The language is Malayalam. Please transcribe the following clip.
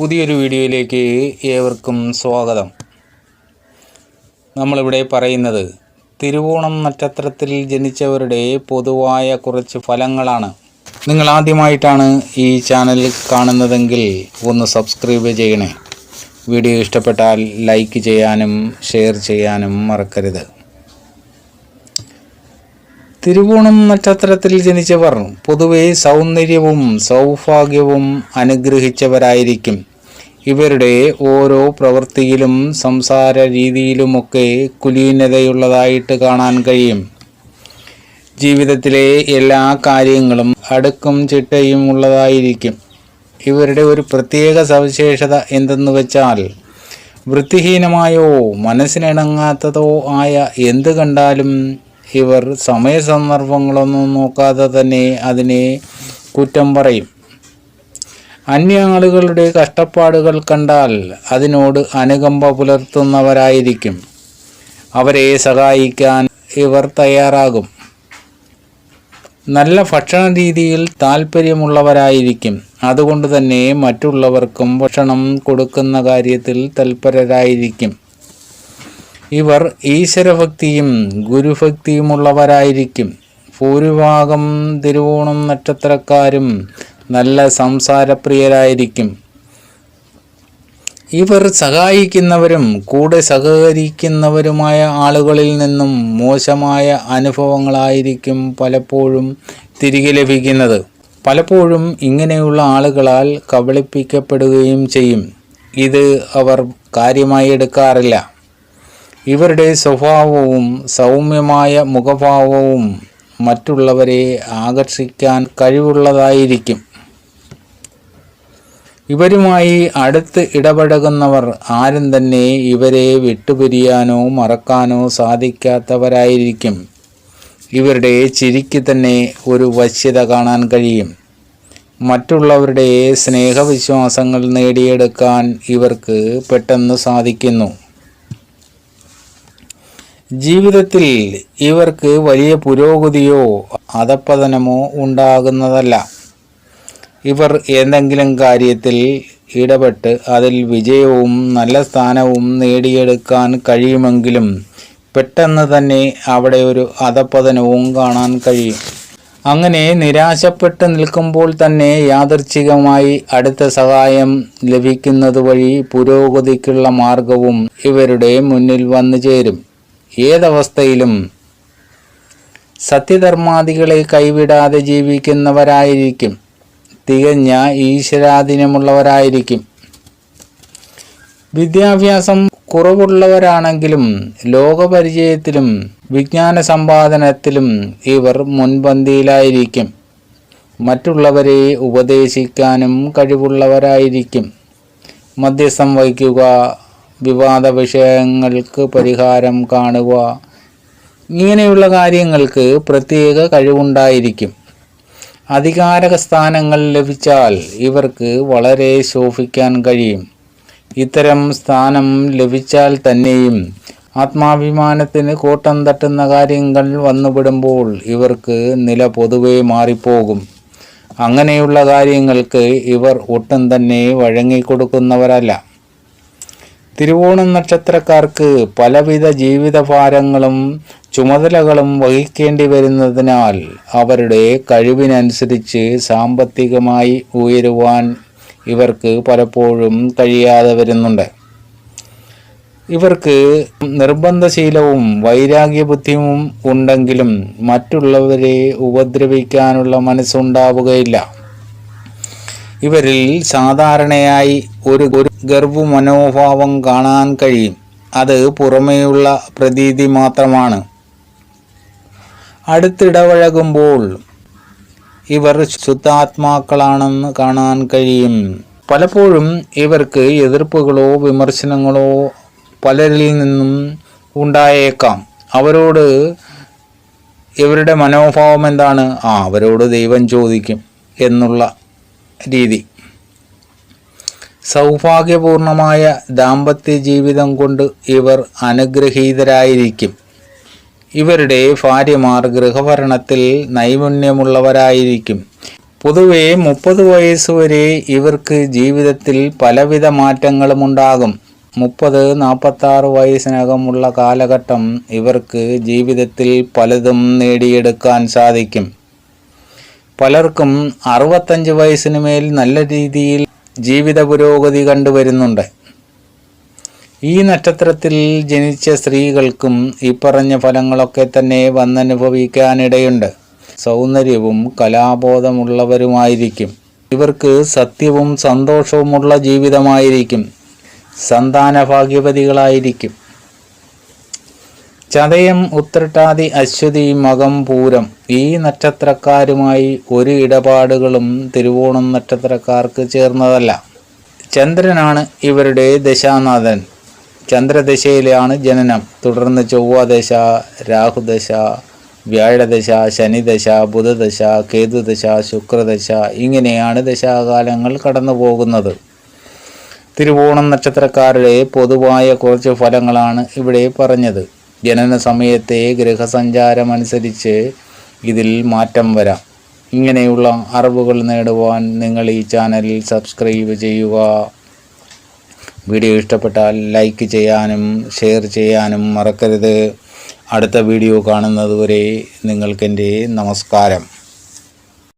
പുതിയൊരു വീഡിയോയിലേക്ക് ഏവർക്കും സ്വാഗതം. നമ്മളിവിടെ പറയുന്നത് തിരുവോണം നക്ഷത്രത്തിൽ ജനിച്ചവരുടെ പൊതുവായ കുറച്ച് ഫലങ്ങളാണ്. നിങ്ങൾ ആദ്യമായിട്ടാണ് ഈ ചാനൽ കാണുന്നതെങ്കിൽ ഒന്ന് സബ്സ്ക്രൈബ് ചെയ്യണേ. വീഡിയോ ഇഷ്ടപ്പെട്ടാൽ ലൈക്ക് ചെയ്യാനും ഷെയർ ചെയ്യാനും മറക്കരുത്. തിരുവോണം നക്ഷത്രത്തിൽ ജനിച്ചവർ പൊതുവെ സൗന്ദര്യവും സൗഭാഗ്യവും അനുഗ്രഹിച്ചവരായിരിക്കും. ഇവരുടെ ഓരോ പ്രവൃത്തിയിലും സംസാര രീതിയിലുമൊക്കെ കുലീനതയുള്ളതായിട്ട് കാണാൻ കഴിയും. ജീവിതത്തിലെ എല്ലാ കാര്യങ്ങളും അടുക്കും ചിട്ടയും ഉള്ളതായിരിക്കും. ഇവരുടെ ഒരു പ്രത്യേക സവിശേഷത എന്തെന്ന് വെച്ചാൽ വൃത്തിഹീനമായോ മനസ്സിനിണങ്ങാത്തതോ ആയ എന്ത് കണ്ടാലും ഇവർ സമയസന്ദർഭങ്ങളൊന്നും നോക്കാതെ തന്നെ അതിനെ കുറ്റം പറയും. അന്യ ആളുകളുടെ കഷ്ടപ്പാടുകൾ കണ്ടാൽ അതിനോട് അനുകമ്പ പുലർത്തുന്നവരായിരിക്കും. അവരെ സഹായിക്കാൻ ഇവർ തയ്യാറാകും. നല്ല ഭക്ഷണ രീതിയിൽ താല്പര്യമുള്ളവരായിരിക്കും അതുകൊണ്ട് തന്നെ മറ്റുള്ളവർക്കും ഭക്ഷണം കൊടുക്കുന്ന കാര്യത്തിൽ തൽപരരായിരിക്കും. ഇവർ ഈശ്വരഭക്തിയും ഗുരുഭക്തിയുമുള്ളവരായിരിക്കും. ഭൂരിഭാഗം തിരുവോണം നക്ഷത്രക്കാരും നല്ല സംസാരപ്രിയരായിരിക്കും. ഇവർ സഹായിക്കുന്നവരും കൂടെ സഹകരിക്കുന്നവരുമായ ആളുകളിൽ നിന്നും മോശമായ അനുഭവങ്ങളായിരിക്കും പലപ്പോഴും തിരികെ ലഭിക്കുന്നത്. പലപ്പോഴും ഇങ്ങനെയുള്ള ആളുകളാൽ കബളിപ്പിക്കപ്പെടുകയും ചെയ്യും. ഇത് അവർ കാര്യമായി എടുക്കാറില്ല. ഇവരുടെ സ്വഭാവവും സൗമ്യമായ മുഖഭാവവും മറ്റുള്ളവരെ ആകർഷിക്കാൻ കഴിവുള്ളതായിരിക്കും. ഇവരുമായി അടുത്ത് ഇടപഴകുന്നവർ ആരും തന്നെ ഇവരെ വിട്ടുപിരിയാനോ മറക്കാനോ സാധിക്കാത്തവരായിരിക്കും. ഇവരുടെ ചിരിക്ക് തന്നെ ഒരു വശ്യത കാണാൻ കഴിയും. മറ്റുള്ളവരുടെ സ്നേഹവിശ്വാസങ്ങൾ നേടിയെടുക്കാൻ ഇവർക്ക് പെട്ടെന്ന് സാധിക്കുന്നു. ജീവിതത്തിൽ ഇവർക്ക് വലിയ പുരോഗതിയോ അധപ്പതനമോ ഉണ്ടാകുന്നതല്ല. ഇവർ എന്തെങ്കിലും കാര്യത്തിൽ ഇടപെട്ട് അതിൽ വിജയവും നല്ല സ്ഥാനവും നേടിയെടുക്കാൻ കഴിയുമെങ്കിലും പെട്ടെന്ന് തന്നെ അവിടെ ഒരു അധപ്പതനവും കാണാൻ കഴിയും. അങ്ങനെ നിരാശപ്പെട്ട് നിൽക്കുമ്പോൾ തന്നെ യാദർച്ഛികമായി അടുത്ത സഹായം ലഭിക്കുന്നത് വഴി പുരോഗതിക്കുള്ള മാർഗവും ഇവരുടെ മുന്നിൽ വന്നു ചേരും. ഏതവസ്ഥയിലും സത്യധർമാദികളെ കൈവിടാതെ ജീവിക്കുന്നവരായിരിക്കും. തികഞ്ഞ ഈശ്വരാധീനമുള്ളവരായിരിക്കും. വിദ്യാഭ്യാസം കുറവുള്ളവരാണെങ്കിലും ലോകപരിചയത്തിലും വിജ്ഞാന സമ്പാദനത്തിലും ഇവർ മുൻപന്തിയിലായിരിക്കും. മറ്റുള്ളവരെ ഉപദേശിക്കാനും കഴിവുള്ളവരായിരിക്കും. മധ്യസ്ഥം വഹിക്കുക വിവാദ വിഷയങ്ങൾക്ക് പരിഹാരം കാണുക ഇങ്ങനെയുള്ള കാര്യങ്ങൾക്ക് പ്രത്യേക കഴിവുണ്ടായിരിക്കും. അധികാരക സ്ഥാനങ്ങൾ ലഭിച്ചാൽ ഇവർക്ക് വളരെ ശോഭിക്കാൻ കഴിയും. ഇത്തരം സ്ഥാനം ലഭിച്ചാൽ തന്നെയും ആത്മാഭിമാനത്തിന് കോട്ടം തട്ടുന്ന കാര്യങ്ങൾ വന്നുവിടുമ്പോൾ ഇവർക്ക് നില പൊതുവെ മാറിപ്പോകും. അങ്ങനെയുള്ള കാര്യങ്ങൾക്ക് ഇവർ ഒട്ടും തന്നെ വഴങ്ങിക്കൊടുക്കുന്നവരല്ല. തിരുവോണം നക്ഷത്രക്കാർക്ക് പലവിധ ജീവിതഭാരങ്ങളും ചുമതലകളും വഹിക്കേണ്ടി വരുന്നതിനാൽ അവരുടെ കഴിവിനനുസരിച്ച് സാമ്പത്തികമായി ഉയരുവാൻ ഇവർക്ക് പലപ്പോഴും കഴിയാതെ വരുന്നുണ്ട്. ഇവർക്ക് നിർബന്ധശീലവും വൈരാഗ്യബുദ്ധിയും ഉണ്ടെങ്കിലും മറ്റുള്ളവരെ ഉപദ്രവിക്കാനുള്ള മനസ്സുണ്ടാവുകയില്ല. ഇവരിൽ സാധാരണയായി ഒരു ഒരു ഗർഭമനോഭാവം കാണാൻ കഴിയും. അത് പുറമേയുള്ള പ്രതീതി മാത്രമാണ്. അടുത്തിടപഴകുമ്പോൾ ഇവർ ശുദ്ധാത്മാക്കളാണെന്ന് കാണാൻ കഴിയും. പലപ്പോഴും ഇവർക്ക് എതിർപ്പുകളോ വിമർശനങ്ങളോ പലരിൽ നിന്നും ഉണ്ടായേക്കാം. അവരോട് ഇവരുടെ മനോഭാവം എന്താണ്? ആ അവരോട് ദൈവം ചോദിക്കും എന്നുള്ള രീതി. സൗഭാഗ്യപൂർണമായ ദാമ്പത്യ ജീവിതം കൊണ്ട് ഇവർ അനുഗ്രഹീതരായിരിക്കും. ഇവരുടെ ഭാര്യമാർ ഗൃഹഭരണത്തിൽ നൈപുണ്യമുള്ളവരായിരിക്കും. പൊതുവെ മുപ്പത് വയസ്സുവരെ ഇവർക്ക് ജീവിതത്തിൽ പലവിധ മാറ്റങ്ങളും ഉണ്ടാകും. മുപ്പത് നാൽപ്പത്താറ് വയസ്സിനകമുള്ള കാലഘട്ടം ഇവർക്ക് ജീവിതത്തിൽ പലതും നേടിയെടുക്കാൻ സാധിക്കും. പലർക്കും അറുപത്തഞ്ച് വയസ്സിന് മേൽ നല്ല രീതിയിൽ ജീവിത പുരോഗതി കണ്ടുവരുന്നുണ്ട്. ഈ നക്ഷത്രത്തിൽ ജനിച്ച സ്ത്രീകൾക്കും ഈ പറഞ്ഞ ഫലങ്ങളൊക്കെ തന്നെ വന്നനുഭവിക്കാനിടയുണ്ട്. സൗന്ദര്യവും കലാബോധമുള്ളവരുമായിരിക്കും. ഇവർക്ക് സത്യവും സന്തോഷവുമുള്ള ജീവിതമായിരിക്കും. സന്താന ഭാഗ്യവതികളായിരിക്കും ചതയം ഉത്രട്ടാതി അശ്വതി മകം പൂരം. ഈ നക്ഷത്രക്കാരുമായി ഒരു ഇടപാടുകളും തിരുവോണം നക്ഷത്രക്കാർക്ക് ചേർന്നതല്ല. ചന്ദ്രനാണ് ഇവരുടെ ദശാനാഥൻ. ചന്ദ്രദശയിലാണ് ജനനം. തുടർന്ന് ചൊവ്വാദശ രാഹുദശ വ്യാഴദശ ശനിദശ ബുധദശ കേതുദശ ശുക്രദശ ഇങ്ങനെയാണ് ദശാകാലങ്ങൾ കടന്നു പോകുന്നത് തിരുവോണം നക്ഷത്രക്കാരുടെ പൊതുവായ കുറച്ച് ഫലങ്ങളാണ് ഇവിടെ പറഞ്ഞത്. ജനന സമയത്തെ ഗ്രഹസഞ്ചാരമനുസരിച്ച് ഇതിൽ മാറ്റം വരാം. ഇങ്ങനെയുള്ള അറിവുകൾ നേടുവാൻ നിങ്ങൾ ഈ ചാനൽ സബ്സ്ക്രൈബ് ചെയ്യുക. വീഡിയോ ഇഷ്ടപ്പെട്ടാൽ ലൈക്ക് ചെയ്യാനും ഷെയർ ചെയ്യാനും മറക്കരുത്. അടുത്ത വീഡിയോ കാണുന്നതുവരെ നിങ്ങൾക്കെന്റെ നമസ്കാരം.